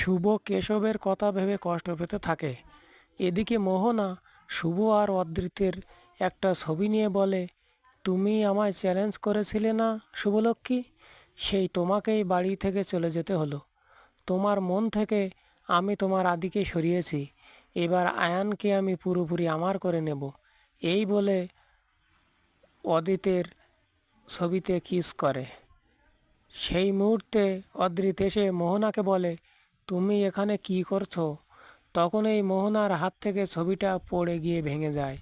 শুভ কেশবের কথা ভেবে কষ্ট পেতে থাকে। এদিকে মোহনা শুভ আর অদৃতের একটা ছবি নিয়ে বলে, তুমি আমায় চ্যালেঞ্জ করেছিলে না, শুভলক্ষ্মী? সেই তোমাকেই বাড়ি থেকে চলে যেতে হলো। তোমার মন থেকে আমি তোমার আদিকে সরিয়েছি। এবার আয়ানকে আমি পুরোপুরি আমার করে নেব। এই বলে অদিতের ছবিতে কিস করে। সেই মুহূর্তে অদৃত এসে মোহনাকে বলে তুমি এখানে কি করছ? তখন এই মোহনার হাত থেকে ছবিটা পড়ে গিয়ে ভেঙে যায়।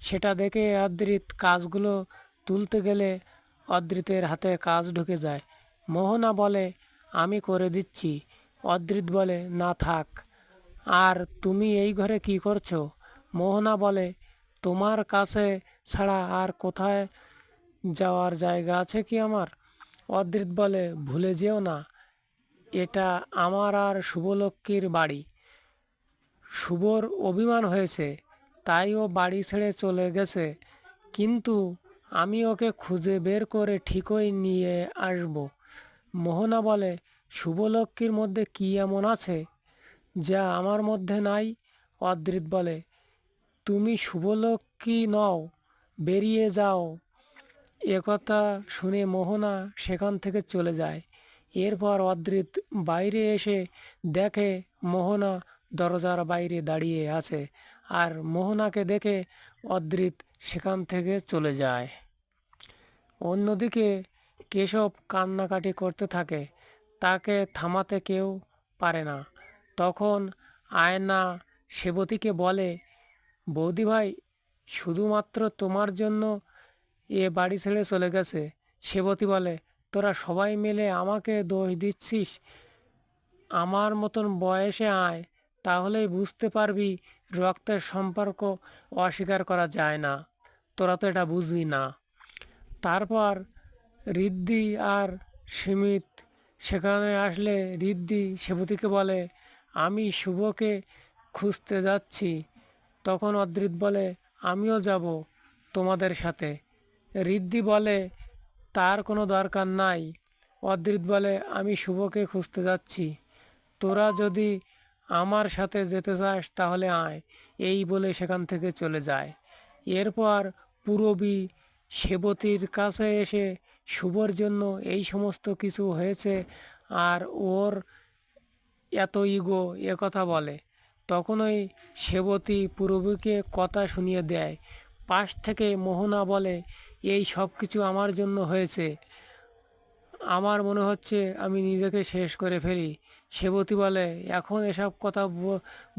সেটা দেখে অদৃত কাজগুলো তুলতে গেলে অদৃতের হাতে কাজ ঢুকে যায়। মোহনা বলে, আমি করে দিচ্ছি। অদ্রিত বলে, না থাক। আর তুমি এই ঘরে কি করছ? মোহনা বলে, তোমার কাছে ছাড়া আর কোথায় যাওয়ার জায়গা আছে কি আমার? অদৃত বলে, ভুলে যেও না। এটা আমার আর শুভলক্ষ্মীর বাড়ি। শুভর অভিমান হয়েছে, তাই ও বাড়ি ছেড়ে চলে গেছে। কিন্তু আমি ওকে খুঁজে বের করে ঠিকই নিয়ে আসব। মোহনা বলে, শুভলক্ষ্মীর মধ্যে কী এমন আছে যা আমার মধ্যে নাই? অদ্রিত বলে, তুমি শুভলক্ষ্মী নও, বেরিয়ে যাও। একথা শুনে মোহনা সেখান থেকে চলে যায়। এরপর অদৃত বাইরে এসে দেখে মোহনা দরজার বাইরে দাঁড়িয়ে আছে আর মোহনাকে দেখে অদ্রিত সেখান থেকে চলে যায়। অন্যদিকে কেশব কান্নাকাটি করতে থাকে, তাকে থামাতে কেউ পারে না। তখন আয়না সেবতীকে বলে, বৌদি ভাই, শুধুমাত্র তোমার জন্য এ বাড়ি ছেড়ে চলে গেছে। সেবতী বলে তোরা সবাই মিলে আমাকে দোষ দিচ্ছিস। আমার মতন বয়সে আয়, তাহলেই বুঝতে পারবি রক্তের সম্পর্ক অস্বীকার করা যায় না। তোরা তো এটা বুঝবি না। তারপর রিদ্ধি আর সীমিত, সেখানে আসলে রিদ্ধি সেবতীকে বলে, আমি শুভকে খুঁজতে যাচ্ছি। তখন অদ্রিত বলে, আমিও যাব তোমাদের সাথে। রিদ্ধি বলে তার কোনো দরকার নাই। অদ্রিত বলে, আমি শুভকে খুঁজতে যাচ্ছি। তোরা যদি আমার সাথে যেতে চাস তাহলে আয়। এই বলে সেখান থেকে চলে যায়। এরপর পুরবী সেবতীর কাছে এসে শুভর জন্য এই সমস্ত কিছু হয়েছে আর ওর এত ইগো এ কথা বলে। তখনই সেবতী পুরবীকে কথা শুনিয়ে দেয়। পাশ থেকে মোহনা বলে এই সব কিছু আমার জন্য হয়েছে। আমার মনে হচ্ছে আমি নিজেকে শেষ করে ফেলি। সেবতী বলে, এখন এসব কথা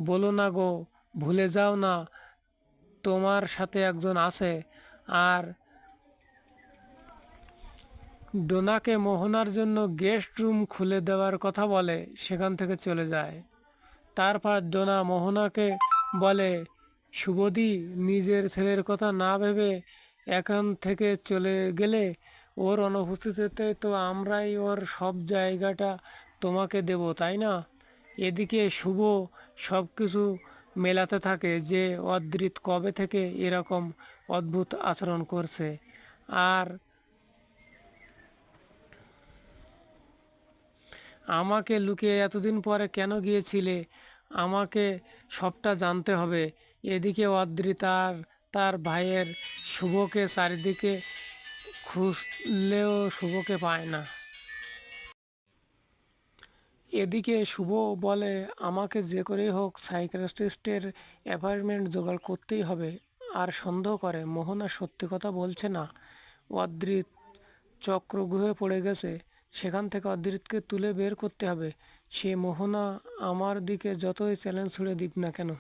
বলো না গো, ভুলে যাও না। তোমার সাথে একজন আছে আর ডোনাকে মোহনার জন্য গেস্ট রুম খুলে দেওয়ার কথা বলে, সেখান থেকে চলে যায়। তারপর ডোনা মোহনাকে বলে শুভদি নিজের ছেলের কথা না ভেবে এখান থেকে চলে গেলে ওর অনুপস্থিতিতে তো আমরাই ওর সব জায়গাটা তোমাকে দেব, তাই না? এদিকে শুভ সব কিছু মেলাতে থাকে যে অদৃত কবে থেকে এরকম অদ্ভুত আচরণ করছে। আর আমাকে লুকিয়ে এতদিন পরে কেন গিয়েছিলে? আমাকে সবটা জানতে হবে। এদিকে অদ্রিতার তার ভাইয়ের শুভকে চারিদিকে খুঁজলেও শুভকে পায় না। এদিকে শুভ বলে, আমাকে যে করেই হোক, সাইকিয়াট্রিস্টের অ্যাপয়েন্টমেন্ট জোগাড় করতেই হবে। আর সন্দেহ করে, মোহনা সত্যি কথা বলছে না। অদ্রিত চক্রগুহে পড়ে গেছে। সেখান থেকে অদ্রিতকে তুলে বের করতে হবে। সে মোহনা আমার দিকে যতই চ্যালেঞ্জ ছুড়ে দিক না কেন।